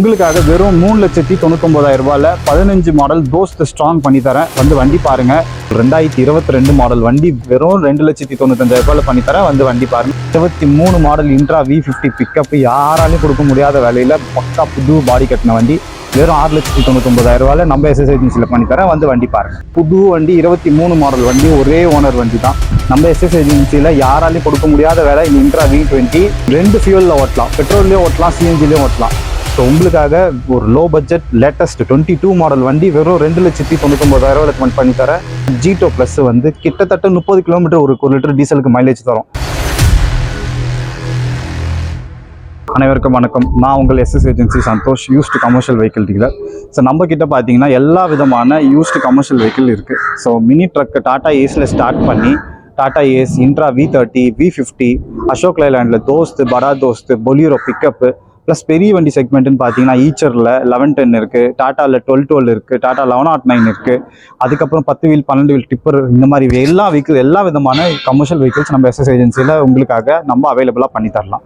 உங்களுக்காக வெறும் மூணு லட்சத்தி தொண்ணூத்தொம்பதாயிரம் ரூபாயில் பதினஞ்சு மாடல் தோஸ்த் ஸ்ட்ராங் பண்ணி தரேன். வந்து வண்டி பாருங்க. ரெண்டாயிரத்தி இருபத்தி ரெண்டு மாடல் வண்டி வெறும் ரெண்டு லட்சத்தி தொண்ணூத்தஞ்சாயிரம் ரூபாயில் பண்ணி தரேன். வந்து வண்டி பாருங்க. இருபத்தி மூணு model Intra V fifty pickup யாராலையும் கொடுக்க முடியாத வேலையில் பக்கா புது பாடி கட்டின வண்டி. வெறும் ஆறு லட்சத்தி தொண்ணூத்தொம்பதாயிரம் ரூபாயில் நம்ம எஸ்எஸ் ஏஜென்சியில் பண்ணி தரேன். வந்து வண்டி பாருங்க. புது வண்டி இருபத்தி மூணு மாடல் வண்டி ஒரே ஓனர் வண்டி தான். நம்ம எஸ்எஸ் ஏஜென்சியில் யாராலையும் கொடுக்க முடியாத வேலை இந்த இன்ட்ரா வி டுவெண்ட்டி ரெண்டு ஃபியூலில் ஓட்டலாம். பெட்ரோல்லையும் ஓட்டலாம் சிஎன்ஜிலையும் ஓட்டலாம். ஸோ உங்களுக்காக ஒரு low budget latest twenty two model வண்டி வெறும் ரெண்டு லட்சத்தி தொண்ணூத்தொம்பதாயிரம் ரெக்கமெண்ட் பண்ணி தரேன். ஜீட்டோ ப்ளஸ் வந்து கிட்டத்தட்ட முப்பது கிலோமீட்டர் ஒரு ஒரு லிட்டர் டீசலுக்கு மைலேஜ் தரும். அனைவருக்கும் வணக்கம். நான் உங்கள் SS agency Santhosh used commercial vehicle dealer so நம்ம கிட்ட பார்த்தீங்கன்னா எல்லா விதமான யூஸ்டு கமர்ஷியல் வெஹிக்கிள் இருக்குது ஸோ மினி ட்ரக்கு டாடா ஏஸில் ஸ்டார்ட் பண்ணி Tata Ace Intra V thirty V fifty Ashok லைலாண்டில் Dost Bada தோஸ்து பொலியூரோ pickup plus பெரிய வண்டி செக்மெண்ட்னு பார்த்தீங்கன்னா ஈச்சரில் லெவன் டென் இருக்குது டாட்டாவில் டுவெல் டுவெல் இருக்குது டாட்டா லெவன் நாட் நைன் இருக்குது அதுக்கப்புறம் பத்து வீல் பன்னெண்டு வீல் டிப்பர் இந்த மாதிரி எல்லா வெஹிக்கிள் எல்லா விதமான கமர்ஷியல் வெஹிக்கிள்ஸ் நம்ம எஸ்எஸ் ஏஜென்சியில் உங்களுக்காக நம்ம அவைலபிளாக பண்ணி தரலாம்.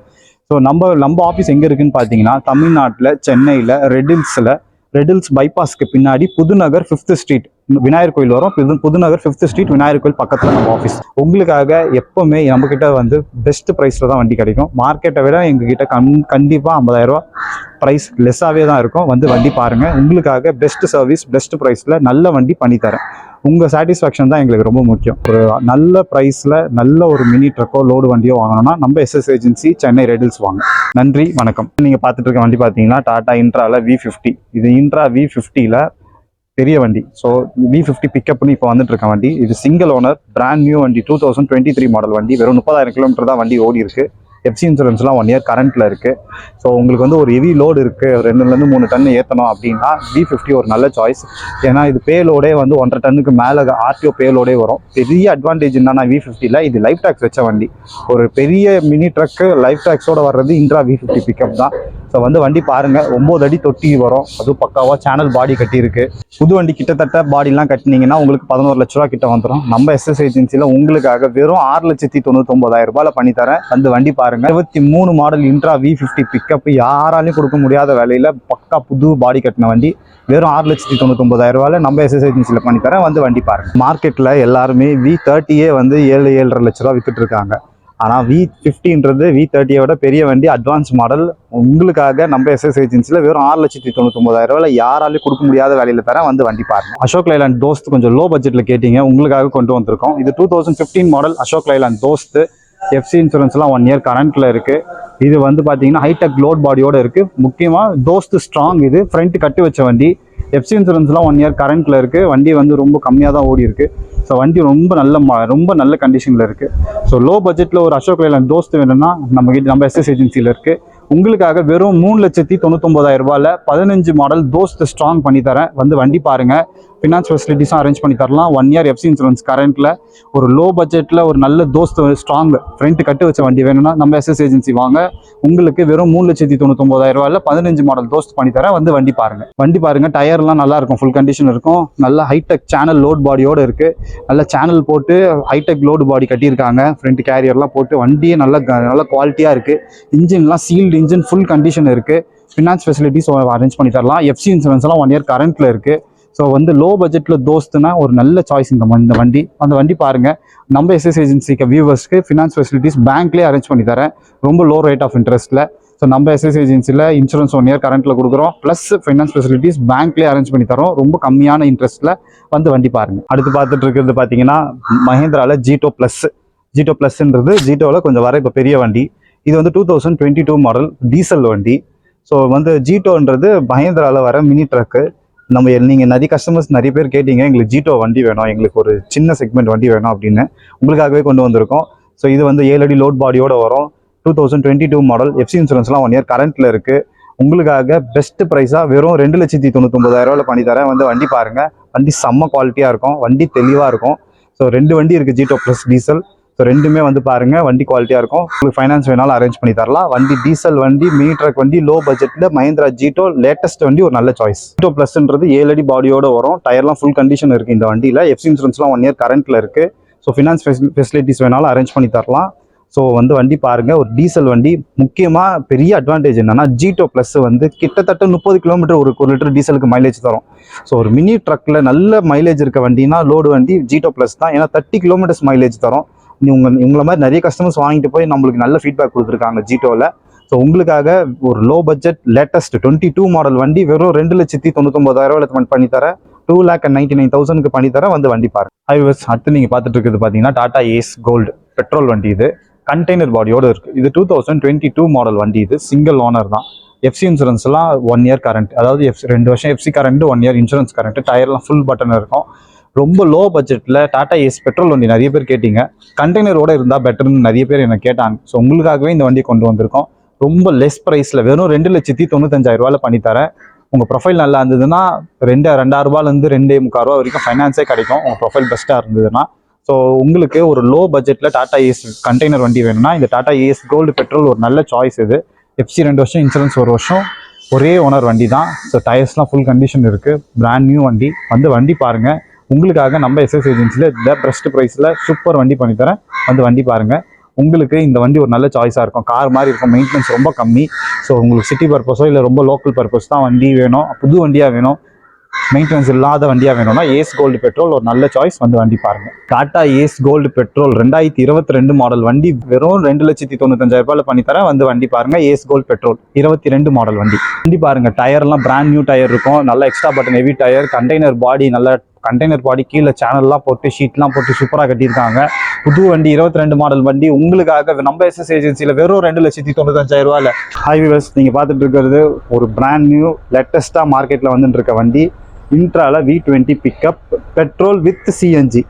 ஸோ நம்ம நம்ம ஆஃபீஸ் எங்கே இருக்குன்னு பார்த்தீங்கன்னா தமிழ்நாட்டில் சென்னையில் ரெடில்ஸில் ரெடில்ஸ் பைபாஸ்க்கு பின்னாடி புதுநகர் ஃபிஃப்த் ஸ்ட்ரீட் விநாயகர் கோயில் வரும். புது புதுநகர் ஃபிஃப்த் ஸ்ட்ரீட் விநாயகர் கோயில் பக்கத்தில் நம்ம ஆஃபீஸ் உங்களுக்காக எப்போவுமே நம்மக்கிட்ட வந்து பெஸ்ட் ப்ரைஸில் தான் வண்டி கிடைக்கும். மார்க்கெட்டை விட எங்ககிட்ட கண் கண்டிப்பாக ஐம்பதாயிரரூவா ப்ரைஸ் லெஸ்ஸாகவே தான் இருக்கும். வந்து வண்டி பாருங்கள் உங்களுக்காக பெஸ்ட் சர்வீஸ் பெஸ்ட் ப்ரைஸில் நல்ல வண்டி பண்ணித்தரேன். உங்கள் சாட்டிஸ்ஃபேக்ஷன் தான் எங்களுக்கு ரொம்ப முக்கியம். ஒரு நல்ல ப்ரைஸில் நல்ல ஒரு மினி ட்ரக்கோ லோடு வண்டியோ வாங்கணும்னா நம்ம எஸ்எஸ் ஏஜென்சி சென்னை ரெடில்ஸ் வாங்க. நன்றி வணக்கம். நீங்கள் பார்த்துட்டு இருக்க வண்டி பார்த்தீங்கன்னா டாடா இன்ட்ராவில் வி ஃபிஃப்டி இது இன்ட்ரா வி ஃபிஃப்டியில் பெரிய வண்டி. ஸோ வி ஃபிஃப்டி பிக்கப்னு இப்போ வந்துட்டு இருக்க வண்டி. இது சிங்கிள் ஓனர் பிராண்ட் நியூ வண்டி two thousand twenty three model வண்டி. வெறும் முப்பதாயிரம் கிலோமீட்டர் தான் வண்டி ஓடி இருக்கு. எஃப்சி இன்சூரன்ஸ்லாம் ஒன் இயர் கரண்ட்டில் இருக்குது ஸோ உங்களுக்கு வந்து ஒரு ஹெவி லோடு இருக்குது ரெண்டுலேருந்து மூணு டன் ஏற்றணும் அப்படின்னா வி ஃபிஃப்டி ஒரு நல்ல சாய்ஸ் ஏன்னா இது பேலோடே வந்து ஒன்றரை டன்னுக்கு மேலே ஆர்டிஓ பேலோடே வரும். பெரிய அட்வான்டேஜ் என்னன்னா வி ஃபிஃப்டியில் இது லைஃப் டேக்ஸ் வச்ச வண்டி. ஒரு பெரிய மினி ட்ரக்கு லைஃப் டேக்ஸோட வர்றது இன்ட்ரா வி ஃபிஃப்டி பிக்கப் தான். ஸோ வந்து வண்டி பாருங்க. ஒம்பது அடி தொட்டி வரும். அதுவும் பக்காவாக சேனல் பாடி கட்டியிருக்கு. புது வண்டி கிட்டத்தட்ட பாடிலாம் கட்டினீங்கன்னா உங்களுக்கு பதினோரு லட்ச ரூபா கிட்ட வந்துடும் நம்ம எஸ்எஸ் ஏஜென்சியில் உங்களுக்காக வெறும் ஆறு லட்சத்தி தொண்ணூத்தொம்பதாயிரம் ரூபாயில் பண்ணித்தரேன் வந்து வண்டி பாருங்கள் இருபத்தி மூணு model Intra V fifty pickup யாராலையும் கொடுக்க முடியாத வேலையில் பக்கா புது பாடி கட்டின வண்டி. வெறும் ஆறு லட்சத்தி தொண்ணூத்தொம்பதாயிரம் ரூபாயில் நம்ம எஸ்எஸ் ஏஜென்சியில் பண்ணித்தரேன் வந்து வண்டி பாருங்க. மார்க்கெட்டில் எல்லாருமே வி தேர்ட்டியே வந்து ஏழு ஏழரை லட்ச ரூபா விற்றுட்டு இருக்காங்க. ஆனால் வி ஃபிஃப்டின்றது வி தேர்ட்டியை விட பெரிய வண்டி அட்வான்ஸ் மாடல் உங்களுக்காக நம்ம எஸ்எஸ் ஏஜென்சியில் வெறும் ஆறு லட்சத்தி தொண்ணூத்தொம்பதாயிரம் ரூபாயில் யாராலையும் கொடுக்க முடியாத வேலையில் தரேன் வந்து வண்டி பாருங்க. அசோக் லைலாண்ட் தோஸ்த் கொஞ்சம் லோ பட்ஜெட்டில் கேட்டிங்க. உங்களுக்காக கொண்டு வந்திருக்கோம். இது two thousand fifteen model Ashok Leyland Dost. FC இன்சூரன்ஸ்லாம் one year கரண்ட்டில் இருக்குது இது வந்து பார்த்தீங்கன்னா ஹைடெக் லோட் பாடியோடு இருக்குது முக்கியமாக தோஸ்து ஸ்ட்ராங் இது. ஃப்ரண்ட் கட்டி வச்ச வண்டி. எஃப்சி இன்சூரன்ஸ்லாம் ஒன் இயர் கரண்ட்டில் இருக்குது வண்டி வந்து ரொம்ப கம்மியாக தான் ஓடி இருக்குது ஸோ வண்டி ரொம்ப நல்ல மா- ரொம்ப நல்ல கண்டிஷனில் இருக்குது ஸோ லோ பட்ஜெட்டில் ஒரு அசோக் லைலாண்ட் தோஸ்து வேணும்னா நம்ம நம்ம எஸ்எஸ் ஏஜென்சியில் இருக்குது உங்களுக்காக வெறும் மூணு லட்சத்தி தொண்ணூத்தொம்பதாயிரம் ரூபாயில் பதினஞ்சு மாடல் தோஸ்த் ஸ்ட்ராங் பண்ணி தரேன். வந்து வண்டி பாருங்க. ஃபினான்ஸ் ஃபெசிலிட்டிஸும் அரேஞ்ச் பண்ணி தரலாம். ஒன் இயர் எஃப்சி இன்சூரன்ஸ் கரண்ட்டில் ஒரு லோ பட்ஜெட்டில் ஒரு நல்ல தோஸ்த் ஸ்ட்ராங் ஃப்ரண்ட் கட்டு வச்ச வண்டி வேணும்னா நம்ம எஸ்எஸ் ஏஜென்சி வாங்க. உங்களுக்கு வெறும் மூணு லட்சத்தி தொண்ணூத்தொம்பதாயிரம் ரூபாயில் பதினஞ்சு மாடல் தோஸ்த் பண்ணி தரேன். வந்து வண்டி பாருங்கள் வண்டி பாருங்கள் டயர்லாம் நல்லா இருக்கும். ஃபுல் கண்டிஷன் இருக்கும். நல்ல ஹைடெக் சேனல் லோட் பாடியோடு இருக்குது நல்ல சேனல் போட்டு ஹைடெக் லோடு பாடி கட்டியிருக்காங்க. ஃப்ரண்ட் கேரியர்லாம் போட்டு வண்டியே நல்ல க- நல்ல குவாலிட்டியாக இருக்குது இன்ஜின்லாம் சீல்டு இன்ஜின் ஃபுல் கண்டிஷன் இருக்குது ஃபினான்ஸ் ஃபெசிலிட்டிஸ் அரேஞ்ச் பண்ணி தரலாம். எஃப்சி இன்சூரன்ஸ் எல்லாம் ஒன் இயர் கரண்ட்டில் இருக்குது ஸோ வந்து லோ பட்ஜெட்டில் தோஸ்துனா ஒரு நல்ல சாய்ஸ் இந்த இந்த வண்டி. அந்த வண்டி பாருங்கள் நம்ம எஸ்எஸ் ஏஜென்சிக்கு வியூவர்ஸ்க்கு ஃபினான்ஸ் ஃபெசிலிட்டிஸ் பேங்க்லேயே அரேஞ்ச் பண்ணி தரேன். ரொம்ப லோ. ரேட் ஆஃப் இன்ட்ரெஸ்ட்டில் ஸோ நம்ம எஸ்எஸ் ஏஜென்சியில் இன்சூரன்ஸ் ஒன் இயர் கரண்ட்டில் கொடுக்குறோம். ப்ளஸ் ஃபைனான்ஸ் ஃபெசிலிட்டிஸ் பேங்க்லேயே அரேஞ்ச் பண்ணி தரோம். ரொம்ப கம்மியான இன்ட்ரெஸ்ட்டில் வந்து வண்டி பாருங்க. அடுத்து பார்த்துட்டு இருக்கிறது பார்த்தீங்கன்னா மஹேந்திராவில் ஜீட்டோ ப்ளஸ் ஜீட்டோ ப்ளஸ்ன்றது ஜீட்டோவில் கொஞ்சம் வர இப்போ பெரிய வண்டி. இது வந்து two thousand twenty two model diesel வண்டி. ஸோ வந்து ஜீட்டோன்றது மஹேந்திராவில் வர மினி ட்ரக்கு நம்ம நீங்கள் நிறைய கஸ்டமர்ஸ் நிறைய பேர் கேட்டீங்க எங்களுக்கு ஜீட்டோ வண்டி வேணும் எங்களுக்கு ஒரு சின்ன செக்மெண்ட் வண்டி வேணும் அப்படின்னு. உங்களுக்காகவே கொண்டு வந்திருக்கோம். ஸோ இது வந்து ஏழு அடி லோட் பாடியோட வரும். Two thousand twenty two model FC இன்சூரன்ஸ்லாம் one year கரண்ட்டில் இருக்குது உங்களுக்காக பெஸ்ட் ப்ரைஸாக வெறும் ரெண்டு லட்சத்தி தொண்ணூத்தொம்பதாயிரூவாவில் பண்ணி தரேன். வந்து வண்டி பாருங்கள் வண்டி செம்ம குவாலிட்டியாக இருக்கும். வண்டி தெளிவாக இருக்கும். ஸோ ரெண்டு வண்டி இருக்குது ஜீட்டோ ப்ளஸ் டீசல் ஸோ ரெண்டுமே வந்து பாருங்க வண்டி குவாலிட்டியாக இருக்கும். உங்களுக்கு ஃபைனான்ஸ் வேணாலும் அரேஞ்ச் பண்ணி தரலாம். வண்டி டீசல் வண்டி மினி ட்ரக் வண்டி லோ பட்ஜெட்டில் மஹிந்திரா ஜீட்டோ லேட்டஸ்ட் வண்டி ஒரு நல்ல சாய்ஸ் ஜீட்டோ ப்ளஸ்ன்றது ஏழு அடி பாடியோட வரும். டயர்லாம் ஃபுல் கண்டிஷன் இருக்குது இந்த வண்டியில். எஃப்சி இன்சூரன்ஸ்லாம் ஒன் இயர் கரண்ட்டில் இருக்குது ஸோ ஃபினான்ஸ் ஃபெசிலிட்டிஸ் வேணாலும் அரேஞ்ச் பண்ணி தரலாம். ஸோ வந்து வண்டி பாருங்கள் ஒரு டீசல் வண்டி. முக்கியமாக பெரிய அட்வான்டேஜ் என்னன்னா ஜீட்டோ ப்ளஸ் வந்து கிட்டத்தட்ட முப்பது கிலோமீட்டர் ஒரு ஒரு லிட்டர் டீசலுக்கு மைலேஜ் தரும். ஸோ ஒரு மினி ட்ரக்கில் நல்ல மைலேஜ் இருக்க வண்டினா லோடு வண்டி ஜீட்டோ ப்ளஸ் தான். ஏன்னா தேர்ட்டி கிலோமீட்டர்ஸ் மைலேஜ் தரும். இவங்க இவங்கள மாதிரி நிறைய கஸ்டமர்ஸ் வாங்கிட்டு போய் நம்மளுக்கு நல்ல ஃபீட்பேக் கொடுத்துருக்காங்க ஜீட்டோவில் ஸோ உங்களுக்காக ஒரு low budget latest twenty two model வண்டி வெறும் ரெண்டு லட்சத்தி தொண்ணூத்தொம்பதாயிரம் ரூபாய் பண்ணி தரேன். Two lakh and ninety nine தௌசண்ட்க்கு பண்ணி தர வந்து வண்டி பாருங்க. ஹைவஸ் அடுத்து நீங்கள் பார்த்துட்டு இருக்கிறது பார்த்தீங்கன்னா டாடா ஏஸ் கோல்டு பெட்ரோல் வண்டி இது. கண்டெய்னர் பாடியோட இருக்குது இது two thousand twenty two model வண்டி இது. சிங்கிள் ஓனர் தான். எஃப்சி இன்சூரன்ஸ்லாம் ஒன் இயர் கரண்ட் அதாவது எஃப்சி ரெண்டு வருஷம் FC current one year insurance current டயர்லாம் full button இருக்கும். ரொம்ப லோ பட்ஜெட்டில் டாடா ஏஸ் பெட்ரோல் வண்டி நிறைய பேர் கேட்டீங்க. கண்டெய்னரோடு இருந்தால் பெட்டர்னு நிறைய பேர் என்ன கேட்டாங்க. ஸோ உங்களுக்காகவே இந்த வண்டி கொண்டு வந்திருக்கோம். ரொம்ப லெஸ் ப்ரைஸில் வெறும் ரெண்டு லட்சத்தி தொண்ணூத்தஞ்சாயிரம் ரூபாயில் பண்ணித்தரேன் உங்கள் ப்ரொஃபைல் நல்லா இருந்ததுன்னா ரெண்டு ரெண்டாயிரம் ரெண்டே முக்கால் ரூபா வரைக்கும் ஃபைனான்ஸே கிடைக்கும். உங்கள் ப்ரொஃபைல் பெஸ்ட்டாக இருந்ததுன்னா. ஸோ உங்களுக்கு ஒரு லோ பட்ஜெட்டில் டாடா ஏஸ் கண்டெய்னர் வண்டி வேணும்னா இந்த டாடா ஏஸ் கோல்டு பெட்ரோல் ஒரு நல்ல சாய்ஸ் இது. எஃப்சி ரெண்டு வருஷம் இன்சூரன்ஸ் ஒரு வருஷம். ஒரே ஓனர் வண்டி தான். ஸோ டயர்ஸ்லாம் ஃபுல் கண்டிஷன் இருக்குது பிராண்ட் நியூ வண்டி. வந்து வண்டி பாருங்கள் உங்களுக்காக நம்ம எஸ்எஸ் ஏஜென்சியில் த பெஸ்ட் ப்ரைஸில் சூப்பர் வண்டி பண்ணித்தரேன். வந்து வண்டி பாருங்கள் உங்களுக்கு இந்த வண்டி ஒரு நல்ல சாய்ஸாக இருக்கும். கார் மாதிரி இருக்கும். மெயின்டெனன்ஸ் ரொம்ப கம்மி. ஸோ உங்களுக்கு சிட்டி பர்பஸோ இல்லை ரொம்ப லோக்கல் பர்பஸ் தான் வண்டி வேணும். புது வண்டியாக வேணும். மெயின்டெனன்ஸ் இல்லாத வண்டியாக வேணும்னா ஏஸ் கோல்டு பெட்ரோல் ஒரு நல்ல சாய்ஸ் வந்து வண்டி பாருங்க. டாட்டா ஏஸ் கோல்டு பெட்ரோல் ரெண்டாயிரத்தி இருபத்தி ரெண்டு மாடல் வண்டி வெறும் ரெண்டு லட்சத்தி தொண்ணூத்தஞ்சாயிரம் ரூபாயில் பண்ணித்தரேன். வந்து வண்டி பாருங்க. ஏஸ் கோல்டு பெட்ரோல் இருபத்தி ரெண்டு மாடல் வண்டி. வண்டி பாருங்க. டயர்லாம் பிராண்ட் நியூ டயர் இருக்கும். நல்ல extra button heavy tyre container body நல்ல கண்டெய்னர் பாடி கீழே சேனல்லாம் போட்டு ஷீட்லாம் போட்டு சூப்பராக கட்டியிருக்காங்க. புது வண்டி இருபத்தி ரெண்டு மாடல் வண்டி. உங்களுக்காக நம்ம எஸ்எஸ் ஏஜென்சியில் வெறும் ரெண்டு லட்சத்தி தொண்ணூத்தஞ்சாயிரம் ரூபாயில். ஹைவேஸ் நீங்கள் பார்த்துட்டு இருக்கிறது ஒரு பிராண்ட் நியூ லேட்டஸ்ட்டாக மார்க்கெட்டில் வந்துட்டு இருக்க வண்டி. இன்ட்ரால V twenty pickup petrol with CNG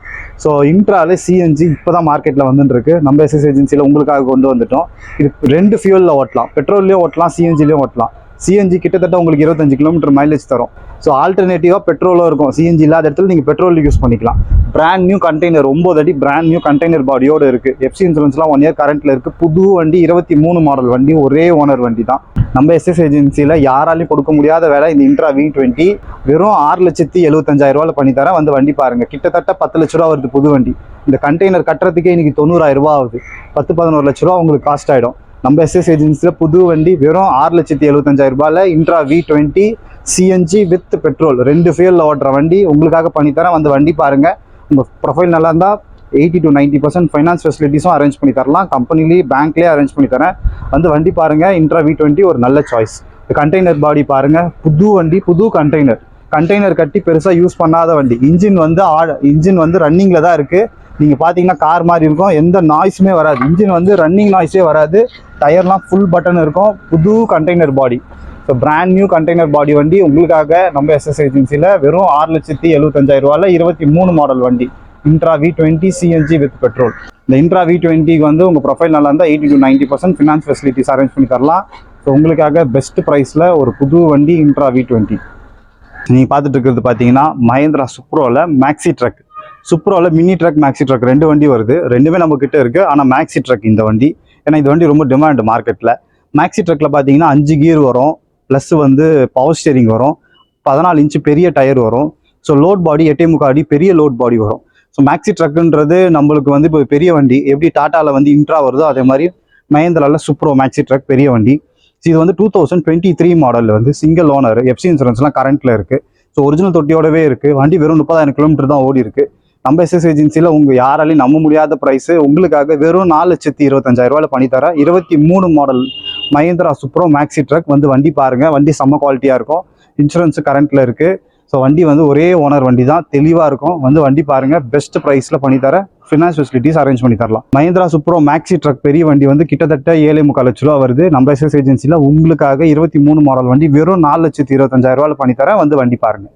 so இன்ட்ரால CNG இப்போ தான் மார்க்கெட்டில் வந்துட்டுருக்கு நம்ம எஸ்எஸ் ஏஜென்சியில் உங்களுக்காக கொண்டு வந்துட்டோம். இது ரெண்டு ஃபியூலில் ஓட்டலாம். பெட்ரோல்லையும் ஓட்டலாம் சிஎன்ஜிலையும் ஓட்டலாம். சிஎன்ஜி கிட்டத்தட்ட உங்களுக்கு இருபத்தஞ்சு கிலோமீட்டர் மைலேஜ் தரும். ஸோ ஆல்டர்னேட்டிவாக பெட்ரோலும் இருக்கும். சிஎன்ஜி இல்லாத இடத்துல நீங்கள் பெட்ரோல் யூஸ் பண்ணிக்கலாம். பிராண்ட் நியூ கண்டெய்னர் ஒம்பது அடி பிராண்ட் நியூ கண்டெய்னர் பாடியோடு இருக்குது எஃப்சி இன்சூரன்ஸ்லாம் ஒன் இயர் கரண்ட்டில் இருக்குது புது வண்டி இருபத்தி மூணு மாடல் வண்டி ஒரே ஓனர் வண்டி தான். நம்ம எஸ்எஸ் ஏஜென்சியில் யாராலையும் கொடுக்க முடியாத வேலை இந்த இன்ட்ரா வி டுவெண்ட்டி வெறும் ஆறு லட்சத்தி எழுபத்தஞ்சாயிரம் ரூபாயில் பண்ணி தரேன். வந்து வண்டி பாருங்கள் கிட்டத்தட்ட பத்து லட்ச ரூபா வருது புது வண்டி. இந்த கண்டெய்னர் கட்டுறதுக்கே இன்றைக்கி தொண்ணூறாயிரம் ரூபா ஆகுது. பத்து பதினோரு லட்ச ரூபா உங்களுக்கு காஸ்ட் ஆகிடும் நம்ம எஸ்எஸ் ஏஜென்சியில் புது வண்டி வெறும் ஆறு லட்சத்தி எழுபத்தஞ்சாயிரம் ரூபாயில் Intra V twenty CNG with petrol ரெண்டு ஃபியூலில் ஓட்டுற வண்டி. உங்களுக்காக பண்ணித்தரேன் வந்து வண்டி பாருங்கள் உங்கள் ப்ரொஃபைல் நல்லா இருந்தால் eighty to ninety percent finance ஃபெசிலிட்டிஸும் arrange பண்ணி தரலாம். கம்பெனிலேயே பேங்க்லேயே அரேஞ்ச் பண்ணி தரேன். வந்து வண்டி பாருங்கள் இன்ட்ரா வி டுவெண்ட்டி ஒரு நல்ல சாய்ஸ் கண்டெய்னர் பாடி பாருங்கள் புது வண்டி புது கண்டெய்னர் கண்டெய்னர் கட்டி பெருசாக யூஸ் பண்ணாத வண்டி. இன்ஜின் வந்து ஆ இன்ஜின் வந்து ரன்னிங்கில் தான் இருக்குது நீங்கள் பார்த்தீங்கன்னா கார் மாதிரி இருக்கும். எந்த நாய்ஸுமே வராது. இன்ஜின் வந்து ரன்னிங் நாய்ஸே வராது. டயர்லாம் ஃபுல் பட்டன் இருக்கும். புது container body so brand new container body வண்டி உங்களுக்காக நம்ம எஸ்எஸ் ஏஜென்சியில் வெறும் ஆறு லட்சத்தி எழுபத்தஞ்சாயிரரூவாவில் இருபத்தி மூணு மாடல் வண்டி Intra V twenty CNG with petrol இந்த இன்ட்ரா வி டுவெண்ட்டிக்கு வந்து உங்கள் ப்ரொஃபைல் நல்லா இருந்தால் eighty to ninety percent finance facilities arrange பண்ணி தரலாம். ஸோ உங்களுக்காக பெஸ்ட் ப்ரைஸில் ஒரு புது வண்டி இன்ட்ரா வி டுவெண்ட்டி நீங்கள் பார்த்துட்டு இருக்கிறது பார்த்தீங்கன்னா மஹேந்திரா சுப்ரோவில் மேக்ஸி ட்ரக் சுப்ரோவில் மினி ட்ரக் மேக்ஸி ட்ரக் ரெண்டு வண்டி வருது. ரெண்டுமே நம்ம கிட்ட இருக்கு. ஆனால் மேக்ஸி ட்ரக் இந்த வண்டி. ஏன்னா இந்த வண்டி ரொம்ப டிமாண்ட் மார்க்கெட்டில் மேக்ஸி ட்ரக்கில் பார்த்தீங்கன்னா அஞ்சு கீர் வரும். ப்ளஸ் வந்து பவர் ஸ்டேரிங் வரும். பதினாலு இன்ச்சு பெரிய டயர் வரும். ஸோ லோட் பாடி எட்டே முக்காடி பெரிய லோட் பாடி வரும். ஸோ மேக்ஸி ட்ரக்குன்றது நம்மளுக்கு வந்து இப்போ பெரிய வண்டி. எப்படி டாட்டாவில் வந்து இன்ட்ரா வருதோ அதே மாதிரி மஹேந்திராவில் சுப்ரோ மேக்ஸி ட்ரக் பெரிய வண்டி. ஸோ இது வந்து டூ தௌசண்ட் டுவெண்ட்டி த்ரீ மாடலில் வந்து சிங்கிள் ஓனர் எஃப்சி இன்சூரன்ஸ்லாம் கரண்ட்டில் இருக்குது ஸோ ஒரிஜினல் தொட்டியோடவே இருக்குது வண்டி வெறும் முப்பதாயிரம் கிலோமீட்டர் தான் ஓடி இருக்குது நம்ம எஸ்எஸ் ஏஜென்சியில் உங்கள் யாராலையும் நம்ப முடியாத ப்ரைஸு உங்களுக்காக வெறும் நாலு லட்சத்தி இருபத்தஞ்சாயிரம் ரூபாயில் பண்ணித்தரேன் இருபத்தி மூணு model Mahindra Supro maxi truck வந்து வண்டி பாருங்கள் வண்டி செம்ம குவாலிட்டியாக இருக்கும். இன்சூரன்ஸு கரண்ட்டில் இருக்குது ஸோ வண்டி வந்து ஒரே ஓனர் வண்டி தான் தெளிவாக இருக்கும். வந்து வண்டி பாருங்கள் பெஸ்ட் ப்ரைஸில் பண்ணித்தரேன் ஃபினான்ஸ் ஃபெசிலிட்டிஸ் அரேஞ்ச் பண்ணி தரலாம். மஹேந்திரா சுப்ரோ மேக்ஸி ட்ரக் பெரிய வண்டி வந்து கிட்டத்தட்ட ஏழை முக்கால் லட்ச ரூபா வருது. நம்ம எஸ்எஸ் ஏஜென்சியில் உங்களுக்காக இருபத்தி மூணு மாடல் வண்டி வெறும் நாலு லட்சத்தி இருபத்தஞ்சாயிரம் ரூபாயில் பண்ணி தரேன். வந்து வண்டி பாருங்கள்